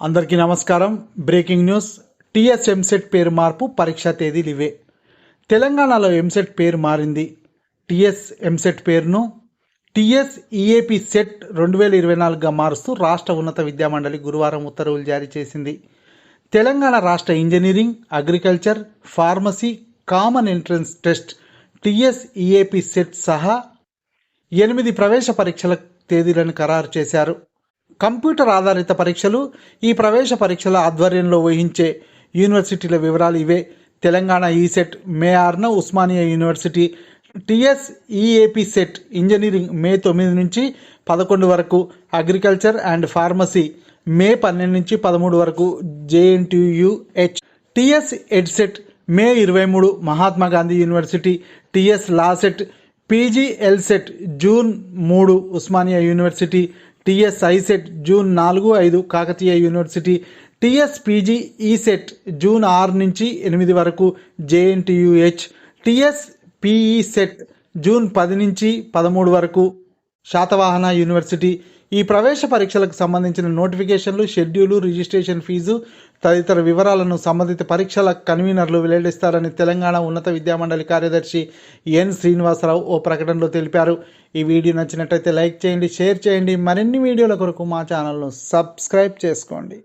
అందరికీ నమస్కారం. Breaking news. TS EAMCET పేరు మార్పు పరీక్షా తేదీలు ఇవే తెలంగాణలో ఎంసెట్ పేరు మారింది. టీఎస్ ఎంసెట్ పేరును టీఎస్ ఈఏపీ సెట్ రెండు వేల ఇరవై నాలుగుగా మారుస్తూ రాష్ట్ర ఉన్నత విద్యామండలి గురువారం ఉత్తర్వులు జారీ చేసింది. తెలంగాణ రాష్ట్ర engineering agriculture pharmacy common entrance test TS EAPCET సహా ఎనిమిది ప్రవేశ పరీక్షల తేదీలను ఖరారు చేశారు. కంప్యూటర్ ఆధారిత పరీక్షలు ఈ ప్రవేశ పరీక్షల ఆధ్వర్యంలో వహించే యూనివర్సిటీల వివరాలు ఇవే. తెలంగాణ ఈసెట్ మే ఆరున Osmania University TS EAPCET engineering May తొమ్మిది నుంచి పదకొండు వరకు అగ్రికల్చర్ అండ్ ఫార్మసీ మే పన్నెండు నుంచి పదమూడు వరకు జేఎన్టీయుహెచ్ టిఎస్ ఎడ్సెట్ మే ఇరవై మూడు Mahatma Gandhi University TS LAWCET PGLCET June మూడు Osmania University TS ICET June నాలుగు ఐదు Kakatiya University TS PG ECET June ఆరు నుంచి ఎనిమిది వరకు JNTUH TS PECET June పది నుంచి పదమూడు వరకు శాతవాహన యూనివర్సిటీ. ఈ ప్రవేశ పరీక్షలకు సంబంధించిన నోటిఫికేషన్లు షెడ్యూలు రిజిస్ట్రేషన్ ఫీజు తదితర వివరాలను సంబంధిత పరీక్షల కన్వీనర్లు వెల్లడిస్తారని తెలంగాణ ఉన్నత విద్యామండలి కార్యదర్శి ఎన్ శ్రీనివాసరావు ఓ ప్రకటనలో తెలిపారు. ఈ వీడియో నచ్చినట్టయితే లైక్ చేయండి షేర్ చేయండి. మరిన్ని వీడియోల కొరకు మా ఛానల్ను సబ్స్క్రైబ్ చేసుకోండి.